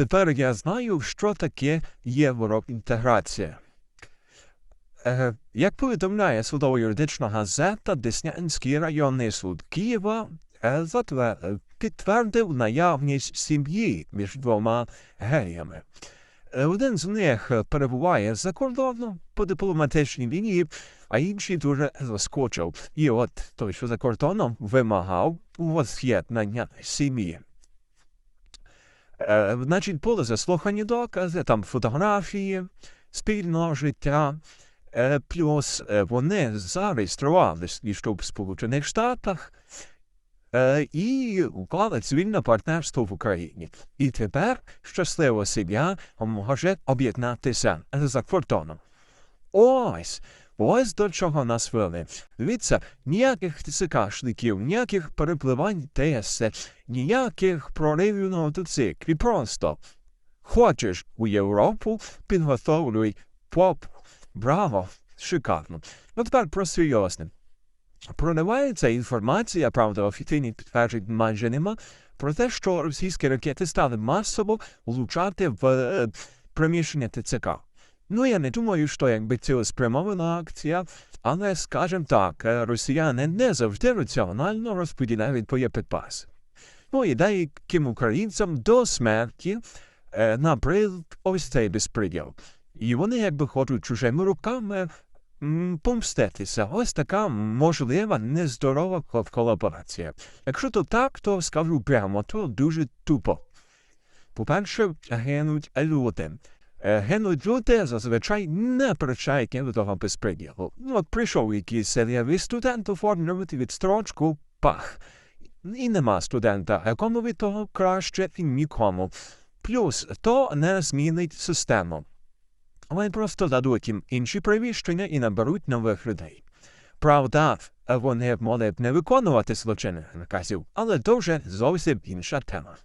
Тепер я знаю, що таке євроінтеграція. Е, як повідомляє судово-юридична газета, Деснянський районний суд Києва е, е, підтвердив наявність сім'ї між двома геями. Е, Один з них перебуває за кордоном по дипломатичній лінії, а інший дуже заскочив. І от той, що за кордоном, вимагав воз'єднання сім'ї. Е, значить, були заслухані докази, там фотографії, спільного життя. Е, плюс е, вони зареєструвалися в Сполучених Штатах і уклали цивільне партнерство в Україні. І тепер щаслива сім'я може об'єднатися за кордоном. Ось, ось до чого нас вели. Дивіться, ніяких ТСКшників, ніяких перепливань ТС, ніяких проривів на мотоциклі. Просто хочеш у Європу, підготовлюй поп. Браво! Шикарно. Ну тепер про серйозне. Проливається інформація, правда, офіційних підтверджень майже нема, про те, що російські ракети стали масово влучати в е, приміщення ТЦК. Ну, я не думаю, що якби цілеспрямована акція, але, скажімо так, е, росіяни не завжди раціонально розподіляють боєприпаси. Ну і деяким українцям до смерті е, набрид ось цей безпреділ. І вони якби хочуть чужими руками помститися. Ось така можлива нездорова колаборація. Якщо то так, то скажу прямо, то дуже тупо. По-перше, гинуть люди. Е, Гинуть люди зазвичай не причайні до того безпреділу. Ну, от прийшов якийсь серйовий студент оформлювати відстрочку, пах. І нема студента, якому від того краще нікому. Плюс то не змінить систему. Вони просто дадуть їм інші приміщення і наберуть нових людей. Правда, вони можуть не виконувати злочинних наказів, але то вже зовсім інша тема.